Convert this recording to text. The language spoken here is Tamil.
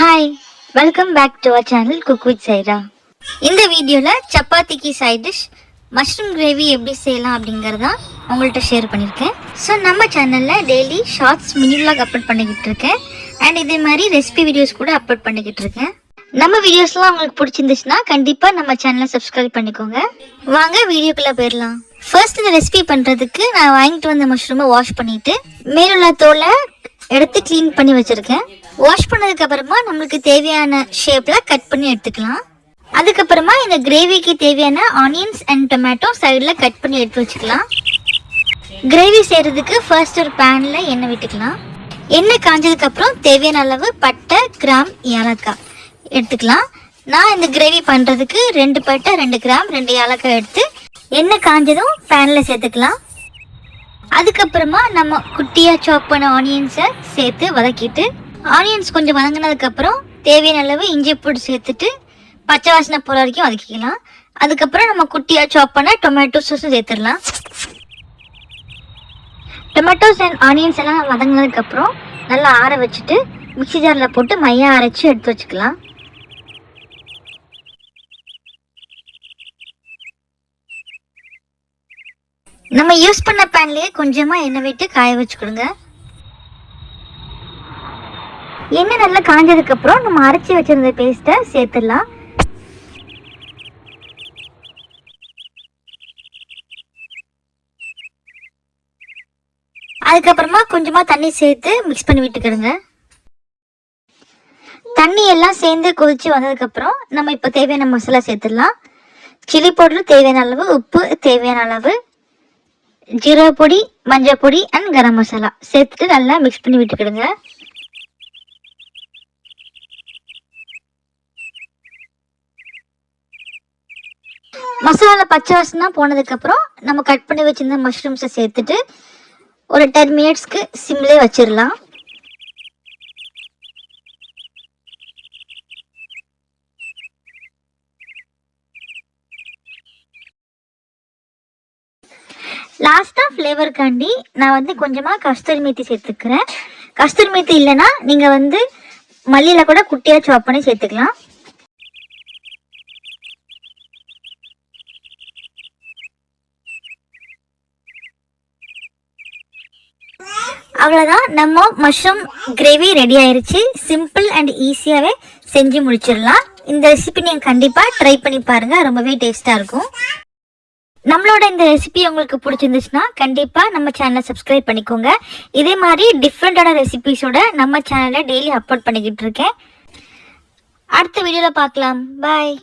Hi welcome back to our channel cook with Saira இந்த வீடியோவில் சப்பாத்திக்கு சைட் டிஷ் மஷ்ரூம் கிரேவி எப்படி செய்யலாம் அப்படிங்கிறதான் உங்கள்கிட்ட ஷேர் பண்ணியிருக்கேன் ஸோ நம்ம சேனலில் daily shorts mini vlog upload பண்ணிக்கிட்டு இருக்கேன். அண்ட் இதே மாதிரி ரெசிபி வீடியோஸ் கூட அப்லோட் பண்ணிக்கிட்டு இருக்கேன். நம்ம வீடியோஸ்லாம் உங்களுக்கு பிடிச்சிருந்துச்சுன்னா கண்டிப்பாக நம்ம சேனலை சப்ஸ்கிரைப் பண்ணிக்கோங்க. வாங்க வீடியோக்குள்ளே போயிடலாம். ஃபர்ஸ்ட் இந்த ரெசிபி பண்ணுறதுக்கு நான் வாங்கிட்டு வந்த மஷ்ரூமை வாஷ் பண்ணிட்டு மேலுள்ள தோலை எடுத்து க்ளீன் பண்ணி வச்சிருக்கேன். வாஷ் பண்ணதுக்கு அப்புறமா நம்மளுக்கு தேவையான ஷேப்ல கட் பண்ணி எடுத்துக்கலாம். அதுக்கப்புறமா இந்த கிரேவிக்கு தேவையான ஆனியன்ஸ் அண்ட் டொமேட்டோ சைடில் கட் பண்ணி எடுத்து வச்சுக்கலாம். கிரேவி செய்கிறதுக்கு ஃபர்ஸ்ட் ஒரு பேனில் எண்ணெய் விட்டுக்கலாம். எண்ணெய் காஞ்சதுக்கு அப்புறம் தேவையான அளவு பட்டை கிராம் ஏலக்காய் எடுத்துக்கலாம். நான் இந்த கிரேவி பண்ணுறதுக்கு ரெண்டு பட்டை ரெண்டு கிராம் ரெண்டு ஏலக்காய் எடுத்து எண்ணெய் காஞ்சதும் பேனில் சேர்த்துக்கலாம். அதுக்கப்புறமா நம்ம குட்டியாக சாப் பண்ண ஆனியன்ஸை சேர்த்து வதக்கிட்டு ஆனியன்ஸ் கொஞ்சம் வதங்கினதுக்கு அப்புறம் தேவையான அளவு இஞ்சி பூண்டு சேர்த்துட்டு பச்சை வாசனை போகிற வரைக்கும் வதக்கிக்கலாம். அதுக்கப்புறம் நம்ம குட்டியாக சாப் பண்ண டொமேட்டோ சாஸும் சேர்த்துடலாம். டொமேட்டோஸ் அண்ட் ஆனியன்ஸ் எல்லாம் வதங்கினதுக்கப்புறம் நல்லா ஆற வச்சுட்டு மிக்சி ஜாரில் போட்டு மையம் அரைச்சி எடுத்து வச்சுக்கலாம். நம்ம யூஸ் பண்ண பேன்லேயே கொஞ்சமாக எண்ணெய் விட்டு காய வச்சுக்கிடுங்க. எண்ணெய் நல்லா காஞ்சதுக்கு அப்புறம் நம்ம அரைச்சி வச்சிருந்த பேஸ்ட்டை சேர்த்துடலாம். அதுக்கப்புறமா கொஞ்சமா தண்ணி சேர்த்து மிக்ஸ் பண்ணி விட்டுக்கிடுங்க தண்ணி எல்லாம் சேர்ந்து கொதிச்சு வந்ததுக்கு அப்புறம் நம்ம இப்போ தேவையான மசாலா சேர்த்துடலாம். சில்லி பவுடர் தேவையான அளவு உப்பு தேவையான அளவு ஜீரக பொடி மஞ்சள் பொடி அண்ட் கரம் மசாலா சேர்த்துட்டு நல்லா மிக்ஸ் பண்ணி விட்டுக்கிடுங்க மசாலா பச்சை வாசனா போனதுக்கப்புறம் நம்ம கட் பண்ணி வச்சிருந்த மஷ்ரூம்ஸை சேர்த்துட்டு ஒரு டென் மினிட்ஸ்க்கு சிம்லே வச்சிடலாம் லாஸ்ட்டாக ஃப்ளேவருக்காண்டி நான் வந்து கொஞ்சமாக கஸ்தூரி மேத்தி சேர்த்துக்கிறேன். கஸ்தூரி மேத்தி இல்லைன்னா நீங்கள் வந்து மல்லியில் கூட குட்டியாக சாப் பண்ணி சேர்த்துக்கலாம். அவ்வளோதான் நம்ம மஷ்ரூம் கிரேவி ரெடி ஆயிருச்சு. சிம்பிள் அண்ட் ஈஸியாகவே செஞ்சு முடிச்சிடலாம். இந்த ரெசிபி நீங்கள் கண்டிப்பாக ட்ரை பண்ணி பாருங்கள் ரொம்பவே டேஸ்ட்டாக இருக்கும். நம்மளோட இந்த ரெசிபி உங்களுக்கு பிடிச்சிருந்துச்சுன்னா கண்டிப்பாக நம்ம சேனலை சப்ஸ்கிரைப் பண்ணிக்கோங்க. இதே மாதிரி டிஃப்ரெண்ட்டான ரெசிபிஸோட நம்ம சேனலில் டெய்லி அப்லோட் பண்ணிக்கிட்டு இருக்கேன். அடுத்த வீடியோவில் பார்க்கலாம். பாய்